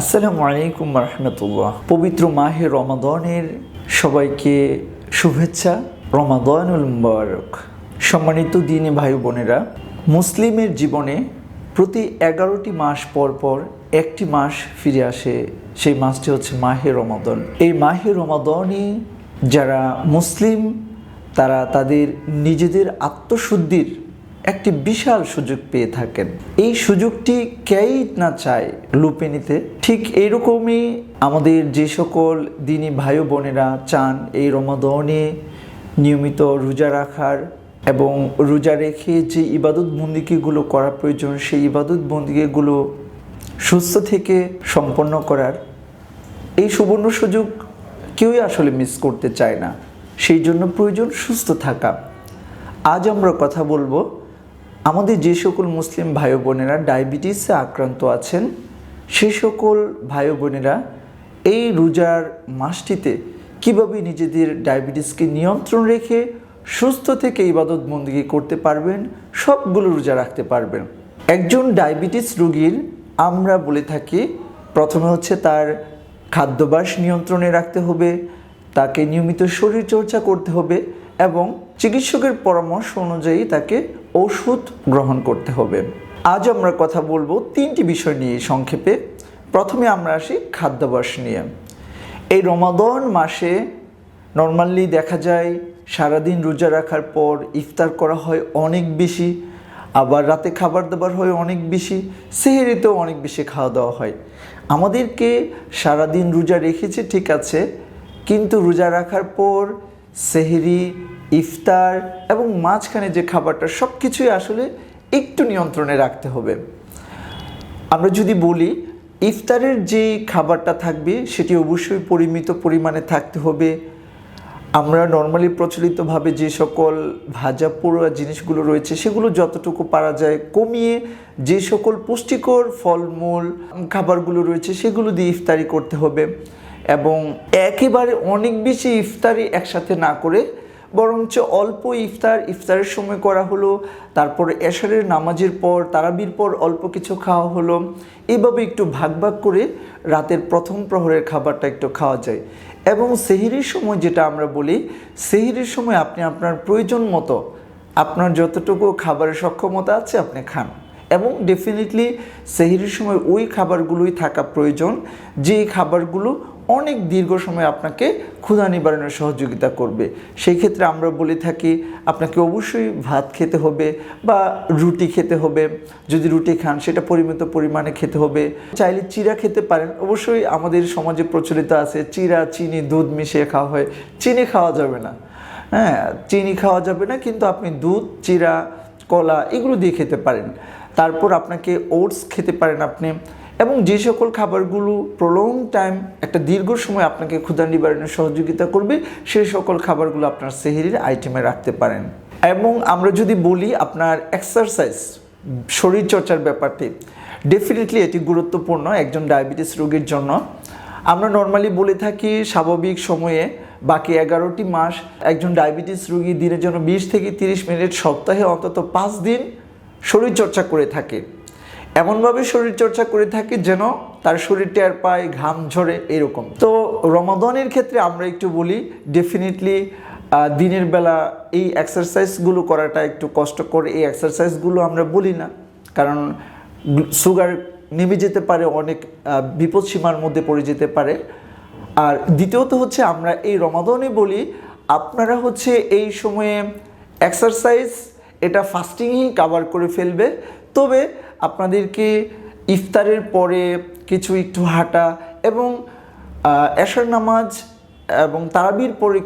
আসসালামু আলাইকুম রহমতুল্লাহ পবিত্র মাহে রমাদনের সবাইকে শুভেচ্ছা, রমাদনুল মুবারক। সম্মানিত দিনে ভাই বোনেরা, মুসলিমের জীবনে প্রতি এগারোটি মাস পর পর একটি মাস ফিরে আসে, সেই মাসটি হচ্ছে মাহে রমাদন। এই মাহে রমাদনে যারা মুসলিম, তারা তাদের নিজেদের আত্মশুদ্ধির একটি বিশাল সুযোগ পেয়ে থাকেন। এই সুযোগটি কেই না চায় লুপে নিতে? ঠিক এইরকমই আমাদের যে সকল দিনী ভাই বোনেরা চান এই রমাদনে নিয়মিত রোজা রাখার এবং রোজা রেখে যে ইবাদত বন্দিকেগুলো করা প্রয়োজন, সেই ইবাদত বন্দিকেগুলো সুস্থ থেকে সম্পন্ন করার এই সুবর্ণ সুযোগ কেউই আসলে মিস করতে চায় না। সেই জন্য প্রয়োজন সুস্থ থাকা। আজ আমরা কথা বলব আমাদের যে সকল মুসলিম ভাই বোনেরা ডায়াবেটিসে আক্রান্ত আছেন, সে সকল ভাই বোনেরা এই রোজার মাসটিতে কীভাবে নিজেদের ডায়াবেটিসকে নিয়ন্ত্রণ রেখে সুস্থ থেকে ইবাদত বন্দিগি করতে পারবেন, সবগুলো রোজা রাখতে পারবেন। একজন ডায়াবেটিস রোগীর আমরা বলে থাকি, প্রথমে হচ্ছে তার খাদ্যাভ্যাস নিয়ন্ত্রণে রাখতে হবে, তাকে নিয়মিত শরীর চর্চা করতে হবে এবং চিকিৎসকের পরামর্শ অনুযায়ী তাকে ওষুধ গ্রহণ করতে হবে। আজ আমরা কথা বলব তিনটি বিষয় নিয়ে সংক্ষেপে। প্রথমে আমরা আসি খাদ্যাভ্যাস নিয়ে। এই রমাদন মাসে নর্মালি দেখা যায়, সারাদিন রোজা রাখার পর ইফতার করা হয় অনেক বেশি, আবার রাতে খাবার দাবার হয় অনেক বেশি, সেহেরিতেও অনেক বেশি খাওয়া দাওয়া হয়। আমাদেরকে সারাদিন রোজা রেখেছে ঠিক আছে, কিন্তু রোজা রাখার পর সেহরি ইফতার এবং মাঝখানে যে খাবারটা সব কিছুই আসলে একটু নিয়ন্ত্রণে রাখতে হবে। আমরা যদি বলি, ইফতারের যে খাবারটা থাকবে, সেটি অবশ্যই পরিমিত পরিমাণে থাকতে হবে। আমরা নর্মালি প্রচলিতভাবে যে সকল ভাজা পোড়া জিনিসগুলো রয়েছে, সেগুলো যতটুকু পারা যায় কমিয়ে যে সকল পুষ্টিকর ফলমূল, খাবারগুলো রয়েছে, সেগুলো দিয়ে ইফতারি করতে হবে। এবং একেবারে অনেক বেশি ইফতারি একসাথে না করে বরঞ্চ অল্প ইফতার, ইফতারের সময় করা হলো, তারপরে এশারের নামাজের পর, তারাবির পর অল্প কিছু খাওয়া হলো। এভাবে একটু ভাগ ভাগ করে রাতের প্রথম প্রহরের খাবারটা একটু খাওয়া যায়। এবং সেহিরির সময় যেটা আমরা বলি, সেহিরির সময় আপনি আপনার প্রয়োজন মতো আপনার যতটুকু খাবারের সক্ষমতা আছে আপনি খান। এবং ডেফিনেটলি সেহিরির সময় ওই খাবারগুলোই থাকা প্রয়োজন যে খাবারগুলো অনেক দীর্ঘ সময় আপনাকে ক্ষুধা নিবারণের সহযোগিতা করবে। সেই ক্ষেত্রে আমরা বলে থাকি, আপনাকে অবশ্যই ভাত খেতে হবে বা রুটি খেতে হবে। যদি রুটি খান, সেটা পরিমিত পরিমাণে খেতে হবে। চাইলে চিরা খেতে পারেন। অবশ্যই আমাদের সমাজে প্রচলিত আছে চিরা চিনি, দুধ মিশিয়ে খাওয়া হয়। চিনি খাওয়া যাবে না। হ্যাঁ চিনি খাওয়া যাবে না, কিন্তু আপনি দুধ চিরা কলা এগুলো দিয়ে খেতে পারেন। তারপর আপনাকে ওটস খেতে পারেন আপনি। এবং যে সকল খাবারগুলো প্রলং টাইম একটা দীর্ঘ সময় আপনাকে ক্ষুধা নিবারণের সহযোগিতা করবে সেই সকল খাবারগুলো আপনার সেহেরির আইটেমে রাখতে পারেন। এবং আমরা যদি বলি আপনার এক্সারসাইজ শরীর চর্চার ব্যাপারটি ডেফিনেটলি এটি গুরুত্বপূর্ণ একজন ডায়াবেটিস রোগীর জন্য। আমরা নর্মালি বলে থাকি স্বাভাবিক সময়ে বাকি এগারোটি মাস একজন ডায়াবেটিস রোগী দিনের জন্য বিশ থেকে তিরিশ মিনিট সপ্তাহে অন্তত পাঁচ দিন শরীরচর্চা করে থাকে। এমনভাবে শরীরচর্চা করে থাকি যেন তার শরীর টের পায়, ঘাম ঝরে, এরকম। তো রমাদনের ক্ষেত্রে আমরা একটু বলি ডেফিনেটলি দিনের বেলা এই এক্সারসাইজগুলো করাটা একটু কষ্টকর। এই এক্সারসাইজগুলো আমরা বলি না, কারণ সুগার নেমে যেতে পারে, অনেক বিপদ সীমার মধ্যে পড়ে যেতে পারে। আর দ্বিতীয়ত হচ্ছে আমরা এই রমাদনে বলি, আপনারা হচ্ছে এই সময়ে এক্সারসাইজ এটা ফাস্টিংই কাভার করে ফেলবে। তবে আপনাদেরকে ইফতারের পরে কিছু একটু হাঁটা এবং এশার নামাজ এবং তারাবির পরে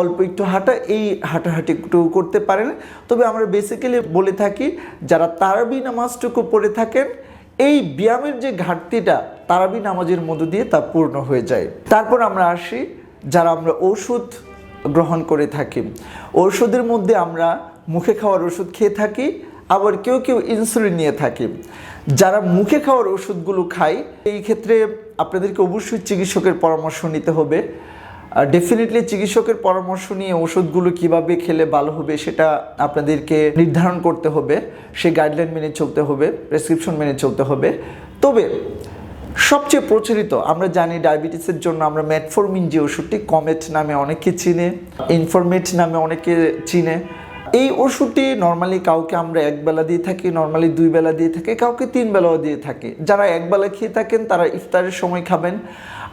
অল্প একটু হাঁটা, এই হাঁটাহাঁটি একটু করতে পারেন। তবে আমরা বেসিক্যালি বলে থাকি, যারা তারাবি নামাজটুকু পড়ে থাকেন, এই ব্যায়ামের যে ঘাটতিটা তারাবি নামাজের মধ্য দিয়ে তা পূর্ণ হয়ে যায়। তারপর আমরা আসি, যারা আমরা ওষুধ গ্রহণ করে থাকি। ঔষধের মধ্যে আমরা মুখে খাওয়ার ওষুধ খেয়ে থাকি আবার কেউ কেউ ইনসুলিন নিয়ে থাকে। যারা মুখে খাওয়ার ওষুধগুলো খায়, এই ক্ষেত্রে আপনাদেরকে অবশ্যই চিকিৎসকের পরামর্শ নিতে হবে। ডেফিনেটলি চিকিৎসকের পরামর্শ নিয়ে ওষুধগুলো কীভাবে খেলে ভালো হবে সেটা আপনাদেরকে নির্ধারণ করতে হবে। সেই গাইডলাইন মেনে চলতে হবে প্রেসক্রিপশন মেনে চলতে হবে। তবে সবচেয়ে প্রচলিত, আমরা জানি ডায়াবেটিসের জন্য আমরা মেটফরমিন যে ওষুধটি কমেট নামে অনেকে চিনে ইনফরমেট নামে অনেকে চিনে। এই ওষুধটি নর্মালি কাউকে আমরা এক বেলা দিয়ে থাকি নর্মালি দুই বেলা দিয়ে থাকি, কাউকে তিন বেলাও দিয়ে থাকি। যারা এক বেলা খেয়ে থাকেন, তারা ইফতারের সময় খাবেন।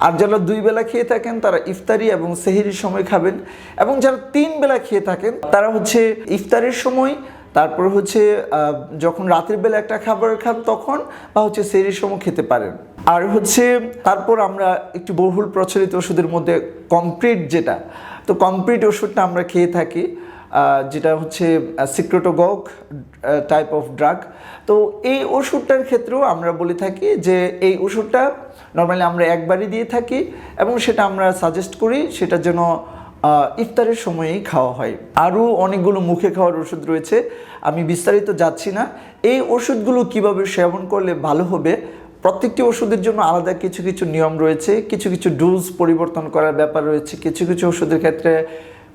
আর যারা দুই বেলা খেয়ে থাকেন, তারা ইফতারি এবং সেহেরির সময় খাবেন। এবং যারা তিন বেলা খেয়ে থাকেন, তারা হচ্ছে ইফতারের সময়, তারপর হচ্ছে যখন রাতের বেলা একটা খাবার খান তখন বা হচ্ছে সেরির সময় খেতে পারেন। আর হচ্ছে, তারপর আমরা একটু বহুল প্রচলিত ওষুধের মধ্যে কমপ্লিট যেটা, তো কমপ্লিট ওষুধটা আমরা খেয়ে থাকি। যেটা হচ্ছে সিক্রেটোগক টাইপ অফ ড্রাগ তো এই ওষুধটার ক্ষেত্রেও আমরা বলে থাকি যে, এই ওষুধটা নর্মালি আমরা একবারই দিয়ে থাকি এবং সেটা আমরা সাজেস্ট করি, সেটা যেন ইফতারের সময়েই খাওয়া হয়। আরও অনেকগুলো মুখে খাওয়ার ওষুধ রয়েছে, আমি বিস্তারিত যাচ্ছি না। এই ওষুধগুলো কীভাবে সেবন করলে ভালো হবে, প্রত্যেকটি ওষুধের জন্য আলাদা কিছু কিছু নিয়ম রয়েছে, কিছু কিছু ডোজ পরিবর্তন করার ব্যাপার রয়েছে, কিছু কিছু ওষুধের ক্ষেত্রে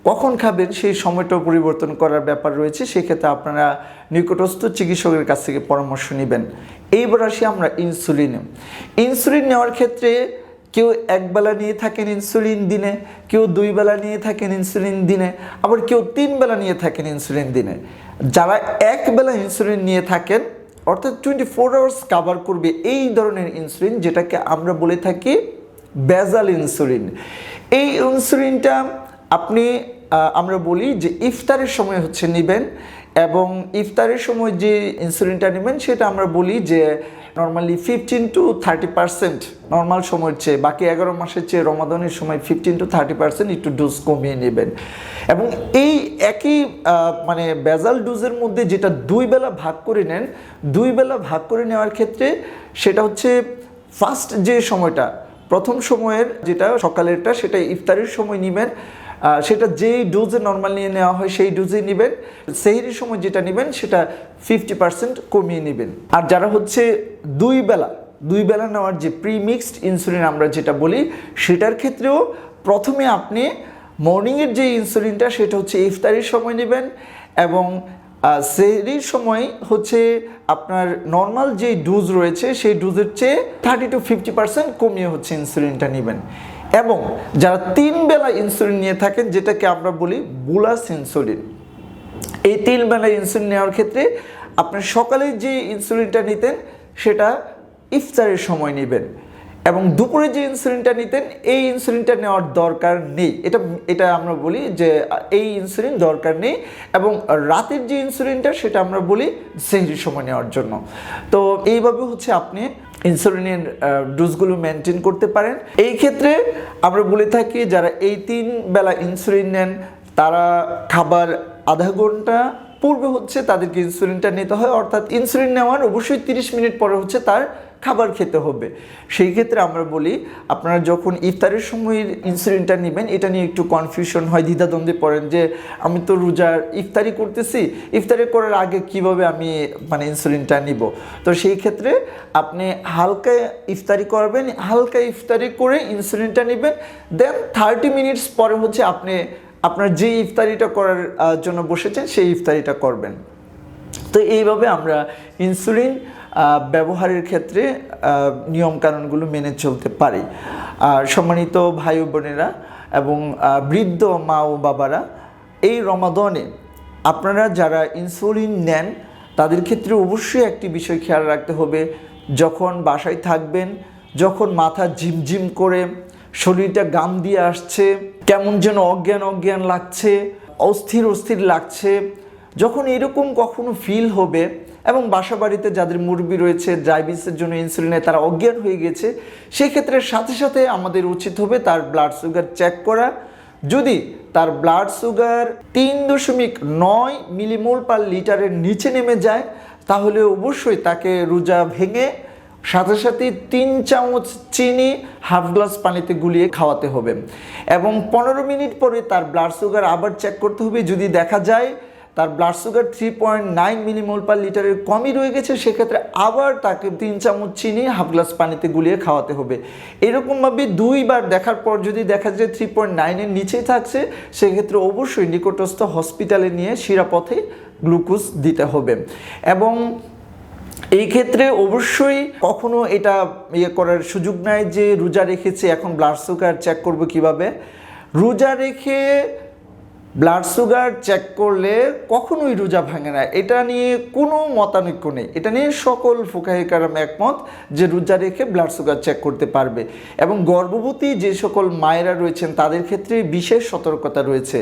কখন খাবেন? সেই সময়টাও পরিবর্তন করার ব্যাপার রয়েছে। সেক্ষেত্রে আপনারা নিকটস্থ চিকিৎসকের কাছ থেকে পরামর্শ নেবেন। এইবার আসি আমরা ইনসুলিনে। ইনসুলিন নেওয়ার ক্ষেত্রে কেউ একবেলা নিয়ে থাকেন ইনসুলিন দিনে, কেউ দুই বেলা নিয়ে থাকেন ইনসুলিন দিনে, আবার কেউ তিন বেলা নিয়ে থাকেন ইনসুলিন দিনে। যারা এক বেলা ইনসুলিন নিয়ে থাকেন, অর্থাৎ টোয়েন্টি ফোর আওয়ার্স কাভার করবে এই ধরনের ইনসুলিন, যেটাকে আমরা বলে থাকি বেজাল ইনসুলিন। এই ইনসুলিনটা আপনি আমরা বলি যে ইফতারের সময় হচ্ছে নেবেন এবং ইফতারের সময় যে ইনসুলিনটা নেবেন সেটা আমরা বলি যে normally fifteen to thirty percent normal সময়ের চেয়ে, বাকি এগারো মাসের চেয়ে রমাদানের সময় ফিফটিন টু থার্টি পার্সেন্ট একটু ডোজ কমিয়ে নেবেন। এবং এই একই মানে বেজাল ডোজের মধ্যে যেটা দুই বেলা ভাগ করে নেন, দুই বেলা ভাগ করে নেওয়ার ক্ষেত্রে সেটা হচ্ছে ফার্স্ট যে সময়টা, প্রথম সময়ের যেটা সকালেরটা, সেটা ইফতারের সময় নেবেন। সেটা যেই ডোজে নর্মাল নিয়ে নেওয়া হয়, সেই ডোজেই নেবেন। সেহরির সময় যেটা নেবেন, সেটা ফিফটি পার্সেন্ট কমিয়ে নেবেন। আর যারা হচ্ছে দুই বেলা দুই বেলা নেওয়ার যে প্রিমিক্সড ইনসুলিন আমরা যেটা বলি, সেটার ক্ষেত্রেও প্রথমে আপনি মর্নিংয়ের যে ইনসুলিনটা সেটা হচ্ছে ইফতারির সময় নেবেন এবং সেহরির সময় হচ্ছে আপনার নর্মাল যে ডোজ রয়েছে, সেই ডোজের চেয়ে থার্টি টু ফিফটি পার্সেন্ট কমিয়ে হচ্ছে ইনসুলিনটা নেবেন। এবং যারা তিন বেলা ইনসুলিন নিয়ে থাকেন, যেটাকে আমরা বলি বুলাস ইনসুলিন এই তিন বেলা ইনসুলিন নেওয়ার ক্ষেত্রে আপনি সকালে যে ইনসুলিনটা নিতেন, সেটা ইফতারের সময় নেবেন এবং দুপুরে যে ইনসুলিনটা নিতেন, এই ইনসুলিনটা নেওয়ার দরকার নেই। এটা এটা আমরা বলি যে, এই ইনসুলিন দরকার নেই এবং রাতের যে ইনসুলিনটা সেটা আমরা বলি সেহরির সময় নেওয়ার জন্য। তো এইভাবে হচ্ছে আপনি ইনসুলিনের ডোজগুলো মেনটেন করতে পারেন। এই ক্ষেত্রে আমরা বলে থাকি যারা এই তিন বেলা ইনসুলিন নেন, তারা খাবার আধা ঘণ্টা পূর্বে হচ্ছে তাদেরকে ইনসুলিনটা নিতে হয়। অর্থাৎ ইনসুলিন নেওয়ার অবশ্যই তিরিশ মিনিট পরে হচ্ছে তার খাবার খেতে হবে। সেই ক্ষেত্রে আমরা বলি, আপনারা যখন ইফতারের সময় ইনসুলিনটা নেবেন, এটা নিয়ে একটু কনফিউশন হয়, দ্বিধাদ্বন্দ্বে পড়েন যে, আমি তো রোজার ইফতারি করতেছি, ইফতারি করার আগে কীভাবে আমি মানে ইনসুলিনটা নিব? তো সেই ক্ষেত্রে আপনি হালকা ইফতারি করবেন, হালকা ইফতারি করে ইনসুলিনটা নেবেন দেন থার্টি মিনিটস পরে হচ্ছে আপনি, আপনার যে ইফতারিটা করার জন্য বসেছেন, সেই ইফতারিটা করবেন। তো এইভাবে আমরা ইনসুলিন ব্যবহারের ক্ষেত্রে নিয়মকানুনগুলো মেনে চলতে পারি। সম্মানিত ভাই বোনেরা এবং বৃদ্ধ মা ও বাবারা, এই রমাদনে আপনারা যারা ইনসুলিন নেন, তাদের ক্ষেত্রে অবশ্যই একটি বিষয় খেয়াল রাখতে হবে। যখন বাসায় থাকবেন, যখন মাথা ঝিমঝিম করে, শরীরটা গাম দিয়ে আসছে, কেমন যেন অজ্ঞান অজ্ঞান লাগছে, অস্থির অস্থির লাগছে, যখন এরকম কখনো ফিল হবে এবং বাসা বাড়িতে যাদের মুরবি রয়েছে, ডায়াবেটিসের জন্য ইনসুলিনে তারা অজ্ঞান হয়ে গেছে। সেক্ষেত্রে সাথে সাথে আমাদের উচিত হবে তার ব্লাড সুগার চেক করা। যদি তার ব্লাড সুগার তিন দশমিক নয় মিলিমোল পার লিটারের নিচে নেমে যায়, তাহলে অবশ্যই তাকে রোজা ভেঙে সাথে সাথে তিন চামচ চিনি হাফ গ্লাস পানিতে গুলিয়ে খাওয়াতে হবে। এবং পনেরো মিনিট পরে তার ব্লাড সুগার আবার চেক করতে হবে। যদি দেখা যায় তার blood sugar three point nine millimole per লিটারের কমই রয়ে গেছে, সেক্ষেত্রে আবার তাকে তিন চামচ চিনি হাফ গ্লাস পানিতে গুলিয়ে খাওয়াতে হবে। এরকমভাবে দুইবার দেখার পর যদি দেখা যায় থ্রি পয়েন্ট নাইনের নিচেই থাকছে, সেক্ষেত্রে অবশ্যই নিকটস্থ হসপিটালে নিয়ে শিরাপথে গ্লুকোজ দিতে হবে। এবং এই ক্ষেত্রে অবশ্যই কখনো এটা ইয়ে করার সুযোগ নাই যে রোজা রেখেছে, এখন ব্লাড সুগার চেক করব কীভাবে? রোজা রেখে ব্লাড সুগার চেক করলে কখনোই রোজা ভাঙে না। এটা নিয়ে কোনো মতানৈক্য নেই। এটা নিয়ে সকল ফুকাহিকারাম একমত যে রোজা রেখে ব্লাড সুগার চেক করতে পারবে। এবং গর্ভবতী যে সকল মায়েরা রয়েছেন, তাদের ক্ষেত্রে বিশেষ সতর্কতা রয়েছে।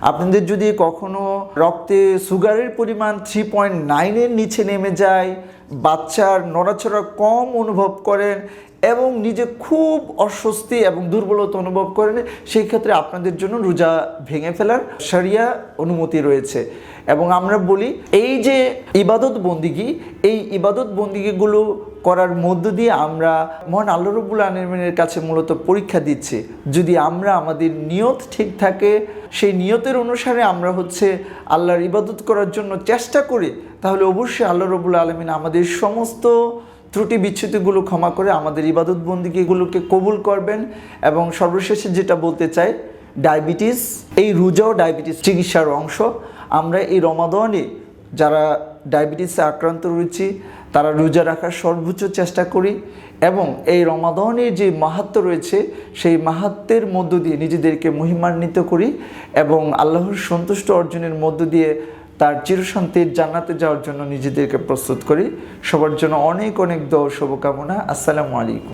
আপনাদের যদি কখনো রক্তে সুগারের পরিমাণ থ্রি পয়েন্ট নাইনের নিচে নেমে যায়, বাচ্চার নড়াচড়া কম অনুভব করেন এবং নিজে খুব অস্বস্তি এবং দুর্বলতা অনুভব করেন সেই ক্ষেত্রে আপনাদের জন্য রোজা ভেঙে ফেলার সারিয়া অনুমতি রয়েছে। এবং আমরা বলি, এই যে ইবাদত বন্দিগি, এই ইবাদত বন্দিগিগুলো করার মধ্য দিয়ে আমরা মহান আল্লাহ রবুল আলমিনের কাছে মূলত পরীক্ষা দিচ্ছি, যদি আমরা আমাদের নিয়ত ঠিক থাকে, সেই নিয়তের অনুসারে আমরা হচ্ছে আল্লাহর ইবাদত করার জন্য চেষ্টা করি, তাহলে অবশ্যই আল্লাহ রবুল আলমিন আমাদের সমস্ত ত্রুটি বিচ্ছুতিগুলো ক্ষমা করে আমাদের ইবাদত বন্দিগিগুলোকে কবুল করবেন এবং সর্বশেষে যেটা বলতে চাই, ডায়াবেটিস, এই রোজাও ডায়াবেটিস চিকিৎসার অংশ। আমরা এই রমাদনে যারা ডায়াবেটিসে আক্রান্ত রয়েছি, তারা রোজা রাখার সর্বোচ্চ চেষ্টা করি এবং এই রমাদনের যে মাহাত্ম রয়েছে, সেই মাহাত্মের মধ্য দিয়ে নিজেদেরকে মহিমান্বিত করি এবং আল্লাহর সন্তুষ্ট অর্জনের মধ্য দিয়ে তার চিরশান্তির জান্নাতে যাওয়ার জন্য নিজেদেরকে প্রস্তুত করি। সবার জন্য অনেক অনেক দোয়া শুভকামনা। আসসালামু আলাইকুম।